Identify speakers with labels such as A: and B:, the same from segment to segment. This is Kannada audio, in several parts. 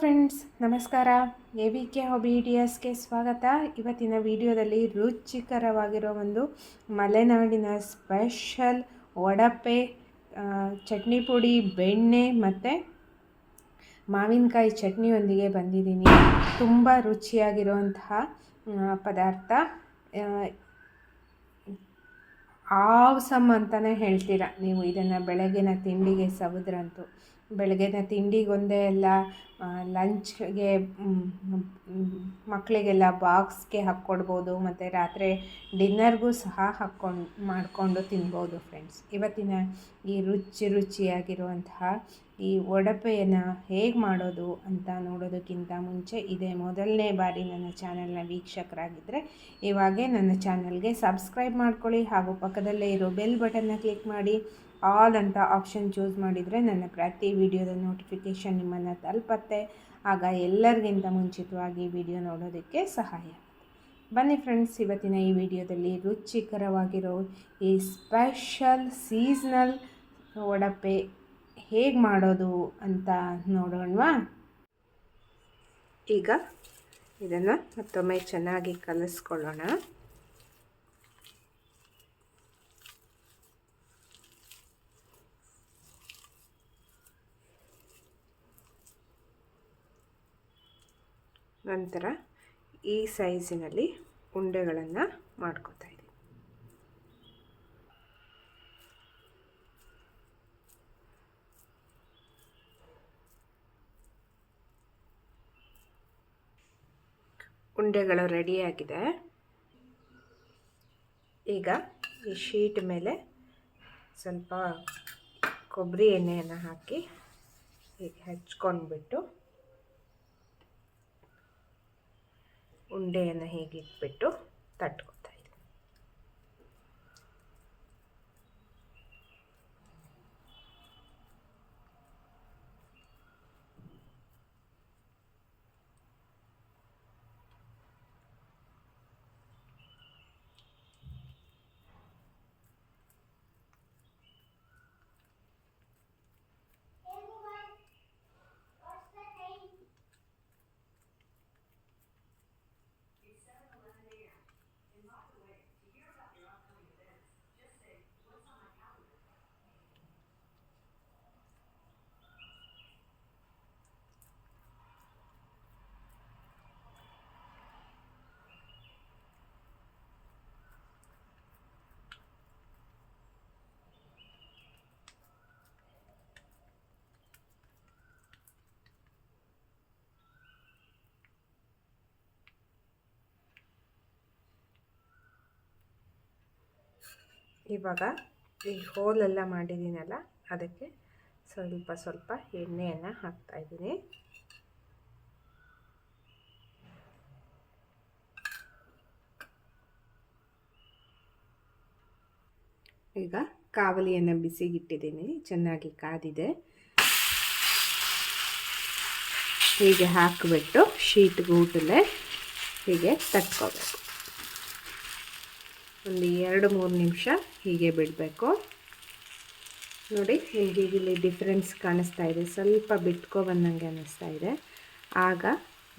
A: ಫ್ರೆಂಡ್ಸ್ ನಮಸ್ಕಾರ. ಎ ವಿ ಕೆ ಹಾಬಿ ಡಿಯಸ್ಗೆ ಸ್ವಾಗತ. ಇವತ್ತಿನ ವಿಡಿಯೋದಲ್ಲಿ ರುಚಿಕರವಾಗಿರೋ ಒಂದು ಮಲೆನಾಡಿನ ಸ್ಪೆಷಲ್ ಒಡಪೆ ಚಟ್ನಿ ಪುಡಿ, ಬೆಣ್ಣೆ ಮತ್ತು ಮಾವಿನಕಾಯಿ ಚಟ್ನಿಯೊಂದಿಗೆ ಬಂದಿದ್ದೀನಿ. ತುಂಬ ರುಚಿಯಾಗಿರುವಂತಹ ಪದಾರ್ಥ. ಆವ್ಸಮ್ ಅಂತಲೇ ಹೇಳ್ತೀರ? ನೀವು ಇದನ್ನು ಬೆಳಗಿನ ತಿಂಡಿಗೆ ಸವಿದ್ರಂತೂ. ಬೆಳಗಿನ ತಿಂಡಿಗೊಂದೇ ಎಲ್ಲ ಲಂಚ್ಗೆ ಮಕ್ಕಳಿಗೆಲ್ಲ ಬಾಕ್ಸ್ಗೆ ಹಾಕ್ಕೊಡ್ಬೋದು, ಮತ್ತು ರಾತ್ರಿ ಡಿನ್ನರ್ಗೂ ಸಹ ಹಾಕ್ಕೊಂಡು, ಮಾಡಿಕೊಂಡು ತಿನ್ಬೋದು, ಫ್ರೆಂಡ್ಸ್. ಇವತ್ತಿನ ಈ ರುಚಿ ರುಚಿಯಾಗಿರುವಂತಹ ಈ ಒಡಪೆಯನ್ನು ಹೇಗೆ ಮಾಡೋದು ಅಂತ ನೋಡೋದಕ್ಕಿಂತ ಮುಂಚೆ ಇದೇ ಮೊದಲನೇ ಬಾರಿ ನನ್ನ ಚಾನಲ್ನ ವೀಕ್ಷಕರಾಗಿದ್ದರೆ ಇವಾಗೆ ನನ್ನ ಚಾನಲ್ಗೆ ಸಬ್ಸ್ಕ್ರೈಬ್ ಮಾಡ್ಕೊಳ್ಳಿ ಹಾಗೂ ಪಕ್ಕದಲ್ಲೇ ಇರೋ ಬೆಲ್ ಬಟನ್ನ ಕ್ಲಿಕ್ ಮಾಡಿ ಆಲ್ ಅಂತ ಆಪ್ಷನ್ ಚೂಸ್ ಮಾಡಿದರೆ ನನ್ನ ಪ್ರತಿ ವಿಡಿಯೋದ ನೋಟಿಫಿಕೇಷನ್ ನಿಮ್ಮನ್ನು ತಲುಪತ್ತೆ. ಆಗ ಎಲ್ಲರಿಗಿಂತ ಮುಂಚಿತವಾಗಿ ವಿಡಿಯೋ ನೋಡೋದಕ್ಕೆ ಸಹಾಯ ಬನ್ನಿ ಫ್ರೆಂಡ್ಸ್, ಇವತ್ತಿನ ಈ ವಿಡಿಯೋದಲ್ಲಿ ರುಚಿಕರವಾಗಿರೋ ಈ ಸ್ಪೆಷಲ್ ಸೀಸ್ನಲ್ ವಡಪೆ ಹೇಗೆ ಮಾಡೋದು ಅಂತ ನೋಡೋಣವಾ? ಈಗ ಇದನ್ನು ಮತ್ತೊಮ್ಮೆ ಚೆನ್ನಾಗಿ ಕಲಿಸ್ಕೊಳ್ಳೋಣ. ನಂತರ ಈ ಸೈಜಿನಲ್ಲಿ ಉಂಡೆಗಳನ್ನು ಮಾಡ್ಕೋತಾ ಇದ್ದೀನಿ ಉಂಡೆಗಳು ರೆಡಿಯಾಗಿದೆ. ಈಗ ಈ ಶೀಟ್ ಮೇಲೆ ಸ್ವಲ್ಪ ಕೊಬ್ಬರಿ ಎಣ್ಣೆಯನ್ನು ಹಾಕಿ ಹೀಗೆ ಹಚ್ಕೊಂಡ್ಬಿಟ್ಟು ಉಂಡೆಯನ್ನು ಹೀಗೆ ಇಟ್ಬಿಟ್ಟು ತಟ್ಕೊತಾ ಇದ್ದೀನಿ ಇವಾಗ ಈ ಹೋಲೆಲ್ಲ ಮಾಡಿದ್ದೀನಲ್ಲ, ಅದಕ್ಕೆ ಸ್ವಲ್ಪ ಸ್ವಲ್ಪ ಎಣ್ಣೆಯನ್ನು ಹಾಕ್ತಾಯಿದ್ದೀನಿ ಈಗ ಕಾವಲಿಯನ್ನು ಬಿಸಿಗಿಟ್ಟಿದ್ದೀನಿ, ಚೆನ್ನಾಗಿ ಕಾದಿದೆ. ಹೀಗೆ ಹಾಕಿಬಿಟ್ಟು ಶೀಟ್ ಗೂಟಲೆ ಹೀಗೆ ತಟ್ಕೋಬೇಕು. ಒಂದು ಎರಡು ಮೂರು ನಿಮಿಷ ಹೀಗೆ ಬಿಡಬೇಕು. ನೋಡಿ ನಿಮಗೆ ಇಲ್ಲಿ ಡಿಫ್ರೆನ್ಸ್ ಕಾಣಿಸ್ತಾ ಇದೆ. ಸ್ವಲ್ಪ ಬಿಟ್ಕೊ ಬಂದಂಗೆ ಅನ್ನಿಸ್ತಾ ಇದೆ. ಆಗ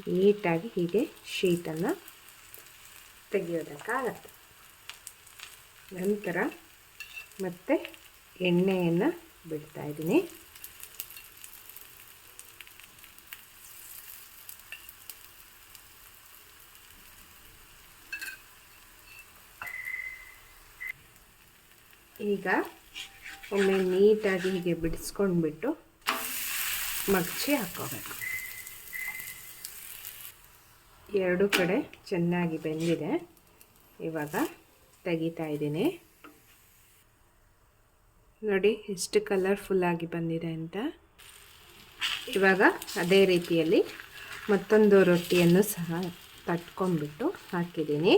A: ನೀಟಾಗಿ ಹೀಗೆ ಶೀಟನ್ನು ತೆಗೆಯೋದಕ್ಕಾಗತ್ತೆ. ನಂತರ ಮತ್ತೆ ಎಣ್ಣೆಯನ್ನು ಬಿಡ್ತಾ ಈಗ ಒಮ್ಮೆ ನೀಟಾಗಿ ಹೀಗೆ ಬಿಡಿಸ್ಕೊಂಡ್ಬಿಟ್ಟು ಮಗ್ಚಿ ಹಾಕೋಬೇಕು ಎರಡು ಕಡೆ ಚೆನ್ನಾಗಿ ಬೆಂದಿದೆ. ಇವಾಗ ತೆಗಿತಾ ಇದ್ದೀನಿ. ನೋಡಿ ಎಷ್ಟು ಕಲರ್ಫುಲ್ಲಾಗಿ ಬಂದಿದೆ ಅಂತ. ಇವಾಗ ಅದೇ ರೀತಿಯಲ್ಲಿ ಮತ್ತೊಂದು ರೊಟ್ಟಿಯನ್ನು ಸಹ ತಟ್ಕೊಂಡ್ಬಿಟ್ಟು ಹಾಕಿದ್ದೀನಿ.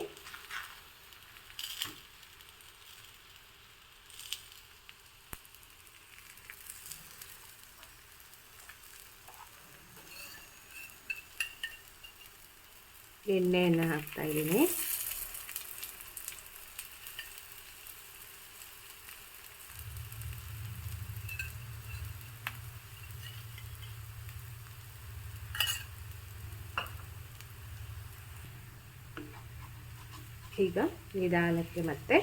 A: ಎಣ್ಣೆಯನ್ನು ಹಾಕ್ತಾಯಿದ್ದೀನಿ ಈಗ ನಿಧಾನಕ್ಕೆ ಮತ್ತೆ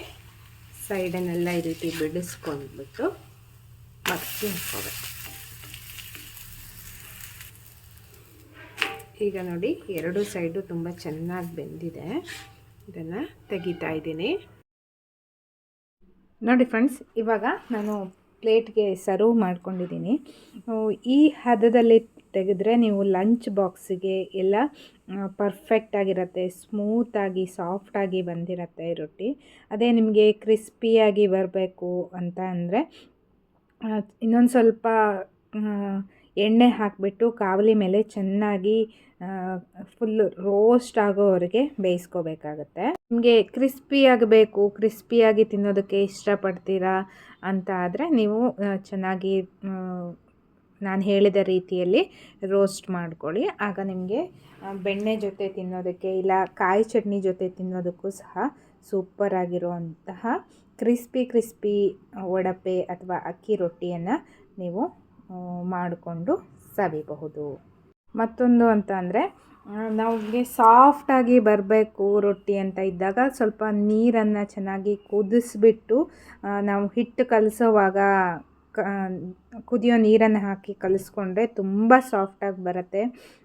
A: ಸೈಡನ್ನೆಲ್ಲ ಈ ರೀತಿ ಬಿಡಿಸ್ಕೊಂಡ್ಬಿಟ್ಟು ಮತ್ತೆ ಹಾಕೋಬೇಕು ಈಗ ನೋಡಿ, ಎರಡು ಸೈಡು ತುಂಬ ಚೆನ್ನಾಗಿ ಬೆಂದಿದೆ. ಇದನ್ನು ತೆಗಿತಾ ಇದ್ದೀನಿ. ನೋಡಿ ಫ್ರೆಂಡ್ಸ್ ಇವಾಗ ನಾನು ಪ್ಲೇಟ್ಗೆ ಸರ್ವ್ ಮಾಡ್ಕೊಂಡಿದ್ದೀನಿ. ಈ ಹದದಲ್ಲಿ ತೆಗೆದ್ರೆ ನೀವು ಲಂಚ್ ಬಾಕ್ಸಿಗೆ ಎಲ್ಲ ಪರ್ಫೆಕ್ಟಾಗಿರುತ್ತೆ ಸ್ಮೂತಾಗಿ ಸಾಫ್ಟಾಗಿ ಬಂದಿರುತ್ತೆ ರೊಟ್ಟಿ. ಅದೇ ನಿಮಗೆ ಕ್ರಿಸ್ಪಿಯಾಗಿ ಬರಬೇಕು ಅಂತ ಅಂದರೆ ಇನ್ನೊಂದು ಸ್ವಲ್ಪ ಎಣ್ಣೆ ಹಾಕಿಬಿಟ್ಟು ಕಾವಲಿ ಮೇಲೆ ಚೆನ್ನಾಗಿ ಫುಲ್ಲು ರೋಸ್ಟ್ ಆಗೋವರೆಗೆ ಬೇಯಿಸ್ಕೋಬೇಕಾಗತ್ತೆ. ನಿಮಗೆ ಕ್ರಿಸ್ಪಿಯಾಗಿ ಬೇಕು ಕ್ರಿಸ್ಪಿಯಾಗಿ ತಿನ್ನೋದಕ್ಕೆ ಇಷ್ಟಪಡ್ತೀರಾ ಅಂತ ಆದರೆ ನೀವು ಚೆನ್ನಾಗಿ ನಾನು ಹೇಳಿದ ರೀತಿಯಲ್ಲಿ ರೋಸ್ಟ್ ಮಾಡ್ಕೊಳ್ಳಿ. ಆಗ ನಿಮಗೆ ಬೆಣ್ಣೆ ಜೊತೆ ತಿನ್ನೋದಕ್ಕೆ ಇಲ್ಲ ಕಾಯಿ ಚಟ್ನಿ ಜೊತೆ ತಿನ್ನೋದಕ್ಕೂ ಸಹ ಸೂಪರ್ ಆಗಿರುವಂತಹ ಕ್ರಿಸ್ಪಿ ಕ್ರಿಸ್ಪಿ ವಡಪೆ ಅಥವಾ ಅಕ್ಕಿ ರೊಟ್ಟಿಯನ್ನು ನೀವು ಮಾಡಿಕೊಂಡು ಸವಿಬಹುದು. ಮತ್ತೊಂದು ಅಂತ ಅಂದರೆ ನಮಗೆ ಸಾಫ್ಟಾಗಿ ಬರಬೇಕು ರೊಟ್ಟಿ ಅಂತ ಇದ್ದಾಗ ಸ್ವಲ್ಪ ನೀರನ್ನು ಚೆನ್ನಾಗಿ ಕುದಿಸ್ಬಿಟ್ಟು ನಾವು ಹಿಟ್ಟು ಕಲಸೋವಾಗ ಕುದಿಯೋ ನೀರನ್ನು ಹಾಕಿ ಕಲಿಸ್ಕೊಂಡ್ರೆ ತುಂಬ ಸಾಫ್ಟಾಗಿ ಬರುತ್ತೆ.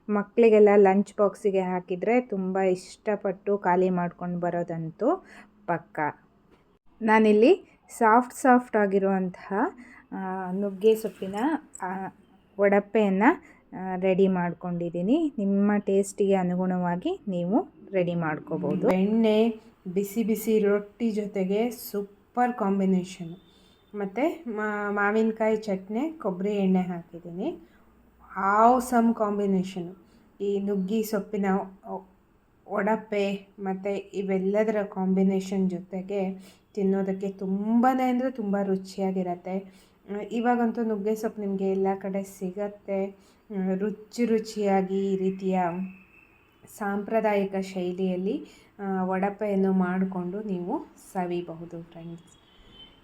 A: ಮಕ್ಕಳಿಗೆಲ್ಲ ಲಂಚ್ ಬಾಕ್ಸಿಗೆ ಹಾಕಿದರೆ ತುಂಬ ಇಷ್ಟಪಟ್ಟು ಖಾಲಿ ಮಾಡ್ಕೊಂಡು ಬರೋದಂತೂ ಪಕ್ಕ. ನಾನಿಲ್ಲಿ ಸಾಫ್ಟ್ ಸಾಫ್ಟ್ ಆಗಿರುವಂತಹ ನುಗ್ಗೆ ಸೊಪ್ಪಿನ ಒಡಪ್ಪೆಯನ್ನು ರೆಡಿ ಮಾಡ್ಕೊಂಡಿದ್ದೀನಿ. ನಿಮ್ಮ ಟೇಸ್ಟಿಗೆ ಅನುಗುಣವಾಗಿ ನೀವು ರೆಡಿ ಮಾಡ್ಕೋಬೋದು. ಎಣ್ಣೆ, ಬಿಸಿ ಬಿಸಿ ರೊಟ್ಟಿ ಜೊತೆಗೆ ಸೂಪರ್ ಕಾಂಬಿನೇಷನ್ ಮತ್ತು ಮಾವಿನಕಾಯಿ ಚಟ್ನಿ, ಕೊಬ್ಬರಿ ಎಣ್ಣೆ ಹಾಕಿದ್ದೀನಿ. ಸಮ್ ಕಾಂಬಿನೇಷನು ಈ ನುಗ್ಗಿ ಸೊಪ್ಪಿನ ಒಡಪೆ ಮತ್ತು ಇವೆಲ್ಲದರ ಕಾಂಬಿನೇಷನ್ ಜೊತೆಗೆ ತಿನ್ನೋದಕ್ಕೆ ತುಂಬಾ ಅಂದರೆ ತುಂಬ ರುಚಿಯಾಗಿರತ್ತೆ. ಇವಾಗಂತೂ ನುಗ್ಗೆ ಸೊಪ್ಪು ನಿಮಗೆ ಎಲ್ಲ ಕಡೆ ಸಿಗತ್ತೆ. ರುಚಿ ರುಚಿಯಾಗಿ ಈ ರೀತಿಯ ಸಾಂಪ್ರದಾಯಿಕ ಶೈಲಿಯಲ್ಲಿ ವಡಪೆಯನ್ನು ಮಾಡಿಕೊಂಡು ನೀವು ಸವಿಬಹುದು ಫ್ರೆಂಡ್ಸ್